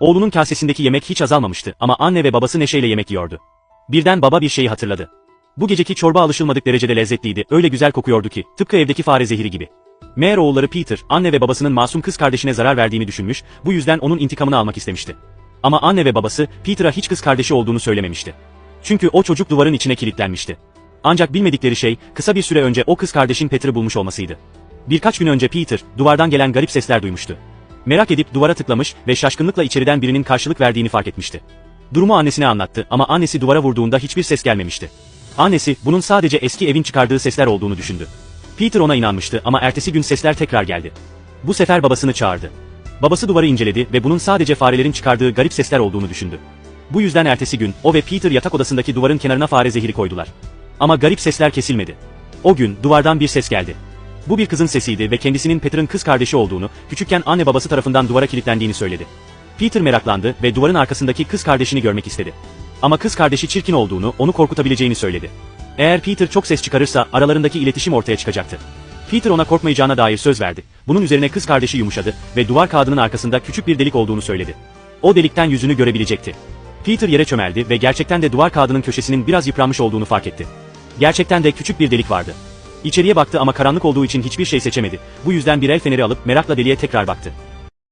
Oğlunun kasesindeki yemek hiç azalmamıştı ama anne ve babası neşeyle yemek yiyordu. Birden baba bir şeyi hatırladı. Bu geceki çorba alışılmadık derecede lezzetliydi, öyle güzel kokuyordu ki, tıpkı evdeki fare zehiri gibi. Meğer oğulları Peter, anne ve babasının masum kız kardeşine zarar verdiğini düşünmüş, bu yüzden onun intikamını almak istemişti. Ama anne ve babası, Peter'a hiç kız kardeşi olduğunu söylememişti. Çünkü o çocuk duvarın içine kilitlenmişti. Ancak bilmedikleri şey, kısa bir süre önce o kız kardeşin Peter'ı bulmuş olmasıydı. Birkaç gün önce Peter, duvardan gelen garip sesler duymuştu. Merak edip duvara tıklamış ve şaşkınlıkla içeriden birinin karşılık verdiğini fark etmişti. Durumu annesine anlattı ama annesi duvara vurduğunda hiçbir ses gelmemişti. Annesi, bunun sadece eski evin çıkardığı sesler olduğunu düşündü. Peter ona inanmıştı ama ertesi gün sesler tekrar geldi. Bu sefer babasını çağırdı. Babası duvarı inceledi ve bunun sadece farelerin çıkardığı garip sesler olduğunu düşündü. Bu yüzden ertesi gün, o ve Peter yatak odasındaki duvarın kenarına fare zehiri koydular. Ama garip sesler kesilmedi. O gün, duvardan bir ses geldi. Bu bir kızın sesiydi ve kendisinin Peter'ın kız kardeşi olduğunu, küçükken anne babası tarafından duvara kilitlendiğini söyledi. Peter meraklandı ve duvarın arkasındaki kız kardeşini görmek istedi. Ama kız kardeşi çirkin olduğunu, onu korkutabileceğini söyledi. Eğer Peter çok ses çıkarırsa aralarındaki iletişim ortaya çıkacaktı. Peter ona korkmayacağına dair söz verdi. Bunun üzerine kız kardeşi yumuşadı ve duvar kağıdının arkasında küçük bir delik olduğunu söyledi. O delikten yüzünü görebilecekti. Peter yere çömeldi ve gerçekten de duvar kağıdının köşesinin biraz yıpranmış olduğunu fark etti. Gerçekten de küçük bir delik vardı. İçeriye baktı ama karanlık olduğu için hiçbir şey seçemedi. Bu yüzden bir el feneri alıp merakla deliğe tekrar baktı.